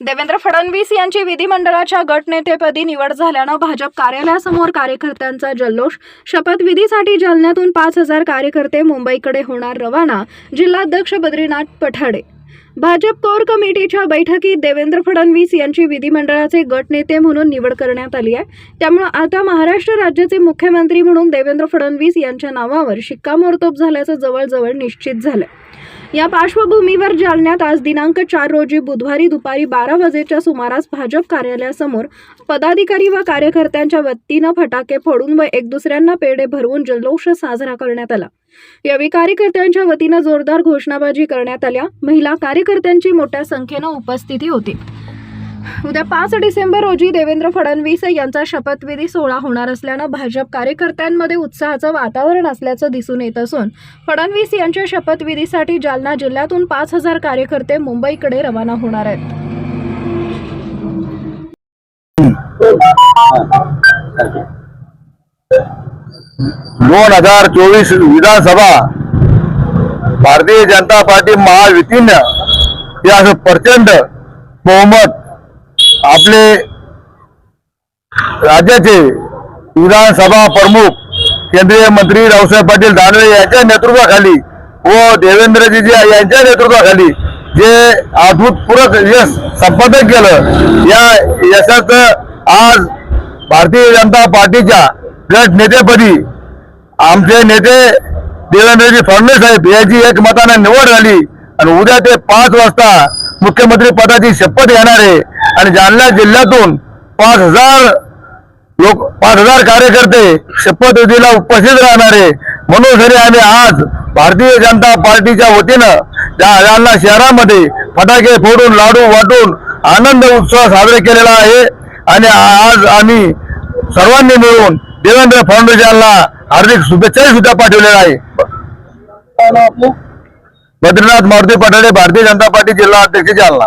देवेंद्र फडणवीस यांची विधिमंडळाच्या गटनेतेपदी निवड झाल्यानं भाजप कार्यालयासमोर कार्यकर्त्यांचा जल्लोष. शपथविधीसाठी जालन्यातून पाच हजार कार्यकर्ते मुंबईकडे होणार रवाना जिल्हाध्यक्ष बद्रीनाथ पठाडे. भाजप कोर कमिटीच्या बैठकीत देवेंद्र फडणवीस यांची विधिमंडळाचे गटनेते म्हणून निवड करण्यात आली आहे. त्यामुळे आता महाराष्ट्र राज्याचे मुख्यमंत्री म्हणून देवेंद्र फडणवीस यांच्या नावावर शिक्कामोर्तब झाल्याचं जवळजवळ निश्चित झालं या पार्श्वभूमीवर जालन्यात आज दिनांक चार रोजी बुधवारी दुपारी बारा वाजेच्या सुमारास भाजप कार्यालयासमोर पदाधिकारी व कार्यकर्त्यांच्या वतीनं फटाके फोडून व एक दुसऱ्यांना पेढे भरवून जल्लोष साजरा करण्यात आला. यावेळी कार्यकर्त्यांच्या वतीनं जोरदार घोषणाबाजी करण्यात आल्या. महिला कार्यकर्त्यांची मोठ्या संख्येनं उपस्थिती होती. उद्या पाच डिसेंबर रोजी देवेंद्र फडणवीस यांचा शपथविधी सोहळा होणार असल्यानं भाजप कार्यकर्त्यांमध्ये उत्साहाचं वातावरण असल्याचं दिसून येत असून फडणवीस यांच्या शपथविधीसाठी जालना जिल्ह्यातून पाच हजार कार्यकर्ते मुंबईकडे रवाना होणार आहेत. दोन हजार चोवीस विधानसभा भारतीय जनता पार्टी महायुतीनं हे असं प्रचंड बहुमत आपले राज्याचे विधानसभा प्रमुख केंद्रीय मंत्री रावसाहेब पाटील दानवे यांच्या नेतृत्वाखाली व देवेंद्रजी यांच्या नेतृत्वाखाली जे अभूतपूर्वक यश संपादन केलं या यशाचं आज भारतीय जनता पार्टीच्या गट नेतेपदी आमचे नेते देवेंद्रजी फडणवीस साहेब याची एक मताने निवड झाली आणि उद्या ते पाच वाजता मुख्यमंत्री पदाची शपथ घेणारे आणि जालना जिल्ह्यातून पाच हजार लोक पाच हजार कार्यकर्ते शपथविधीला उपस्थित राहणारे म्हणून जरी आम्ही आज भारतीय जनता पार्टीच्या वतीनं जा- जालना शहरामध्ये फटाके फोडून लाडू वाटून आनंद उत्सव साजरे केलेला आहे. आणि आज आम्ही सर्वांनी मिळून देवेंद्र फडणवीस यांना हार्दिक शुभेच्छाही सुद्धा पाठवलेल्या आहे बद्रीनाथ मारुती पठाडे भारतीय जनता पार्टी जिल्हा अध्यक्ष जालना.